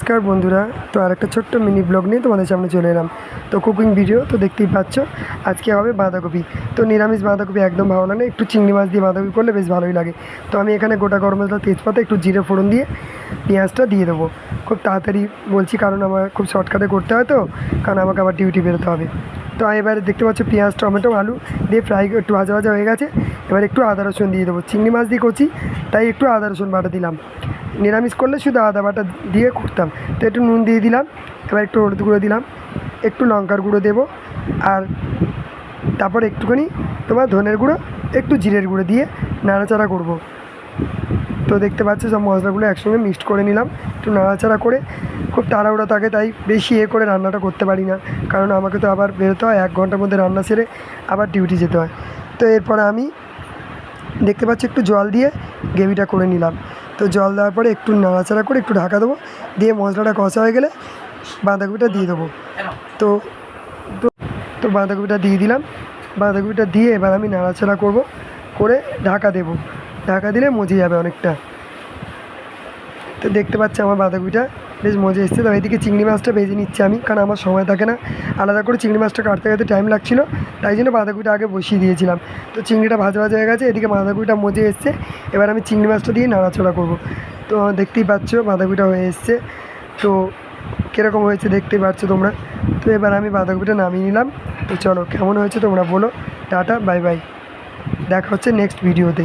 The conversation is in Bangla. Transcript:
নমস্কার বন্ধুরা, তো আর একটা ছোট্ট মিনি ব্লগ নিয়ে তোমাদের সামনে চলে এলাম। তো কুকিং ভিডিও, তো দেখতেই পাচ্ছ, আজকে হবে বাঁধাকপি। তো নিরামিষ বাঁধাকপি একদম ভালো লাগে একটু চিংড়ি মাছ দিয়ে বাঁধাকপি করলে বেশ ভালোই লাগে। তো আমি এখানে গোটা গরম মশলা তেজপাতা, একটু জিরে ফোড়ন দিয়ে পেঁয়াজটা দিয়ে দেবো। খুব তাড়াতাড়ি বলছি, কারণ আমার খুব শর্টকাটে করতে হয় তো, কারণ আমাকে আবার ডিউটি বেরোতে হবে। তো এবারে দেখতে পাচ্ছ পেঁয়াজ, টমেটো, আলু দিয়ে ফ্রাই একটু ভাজা ভাজা হয়ে গেছে। এবার একটু আদা, রসুন দিয়ে দেবো। চিংড়ি মাছ দিয়ে করছি, তাই একটু আদা, রসুন বাটা দিলাম। নিরামিষ করলে শুধু আদা বাটা দিয়ে করতাম। তো একটু নুন দিয়ে দিলাম, এবার একটু হলুদ গুঁড়ো দিলাম, একটু লঙ্কার গুঁড়ো দেবো, আর তারপর একটুখানি তোমার ধনের গুঁড়ো, একটু জিরের গুঁড়ো দিয়ে নাড়াচাড়া করব। তো দেখতে পাচ্ছ, সব মশলাগুলো একসঙ্গে মিক্সড করে নিলাম, একটু নাড়াচাড়া করে। খুব তাড়াহুড়া থাকে, তাই বেশি এ করে রান্নাটা করতে পারি না, কারণ আমাকে তো আবার বেরোতে হয়, এক ঘণ্টার মধ্যে রান্না সেরে আবার ডিউটি যেতে হয়। তো এরপরে আমি দেখতে পাচ্ছি, একটু জল দিয়ে গ্রেভিটা করে নিলাম। তো জল দেওয়ার পরে একটু নাড়াচাড়া করে একটু ঢাকা দেবো। দিয়ে মশলাটা কষা হয়ে গেলে বাঁধাকপিটা দিয়ে দেবো। তো তো বাঁধাকপিটা দিয়ে দিলাম। বাঁধাকপিটা দিয়ে এবার আমি নাড়াচাড়া করব, করে ঢাকা দেবো। ঢাকা দিলে মজে যাবে অনেকটা। তো দেখতে পাচ্ছি আমার বাঁধাকপিটা। বেশ মজা এসছে তো এদিকে চিংড়ি মাছটা ভেজে নিচ্ছি আমি, কারণ আমার সময় থাকে না। আলাদা করে চিংড়ি মাছটা কাটতে কাটতে টাইম লাগছিল, তাই জন্য বাঁধাকপিটা আগে বসিয়ে দিয়েছিলাম। তো চিংড়িটা ভাজা ভাজা হয়ে গেছে, এদিকে বাঁধাকপিটা মজে এসছে। এবার আমি চিংড়ি মাছটা দিয়ে নাড়াচড়া করব। তো দেখতেই পাচ্ছ, বাঁধাকপিটা হয়ে এসছে। তো কীরকম হয়েছে দেখতেই পাচ্ছ তোমরা? তো এবার আমি বাঁধাকপিটা নামিয়ে নিলাম। তো চলো, কেমন হয়েছে তোমরা বলো। টাটা বাই বাই দেখা হচ্ছে নেক্সট ভিডিওতে